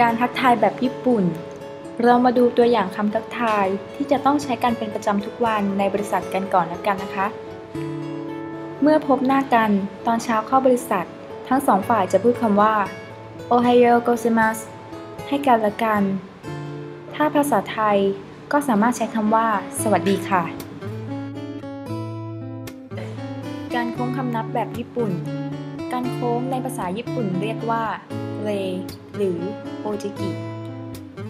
การทักทายแบบญี่ปุ่น เรามาดูตัวอย่างคำทักทายที่จะต้องใช้กันเป็นประจำทุกวันในบริษัทกันก่อนแล้วกันนะคะ เมื่อพบหน้ากันตอนเช้าเข้าบริษัท ทั้งสองฝ่ายจะพูดคำว่าโอไฮโอโกเซมัสให้กันละกัน ถ้าภาษาไทยก็สามารถใช้คำว่า สวัสดีค่ะ การโค้งคำนับแบบญี่ปุ่น การโค้งในภาษาญี่ปุ่นเรียกว่า เรหรือโอจิกิ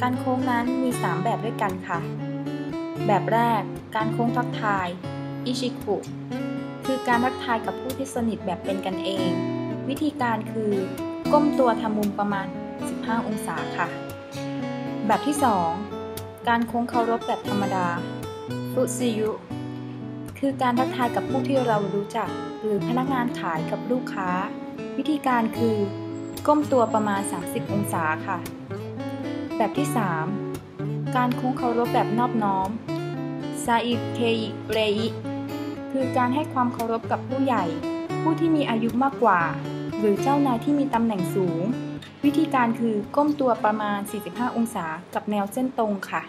การโค้งนั้นมี 3 แบบด้วยกันค่ะ แบบแรก การโค้งทักทาย อิชิคุ คือการทักทายกับผู้ที่สนิทแบบเป็นกันเอง วิธีการคือก้มตัวทำมุมประมาณ 15 องศาค่ะ แบบที่ 2 การโค้งเคารพแบบธรรมดา ฟุซิยุ คือการทักทายกับผู้ที่เรารู้จัก หรือพนักงานขายกับลูกค้า วิธีการคือ ก้มตัวประมาณ 30 องศาค่ะ แบบที่ 3 การโค้งเคารพแบบนอบน้อมซาอิเคอิเรอิคือการให้ความเคารพกับผู้ใหญ่ ผู้ที่มีอายุมากกว่า หรือเจ้านายที่มีตำแหน่งสูง วิธีการคือก้มตัวประมาณ 45 องศากับแนวเส้นตรงค่ะ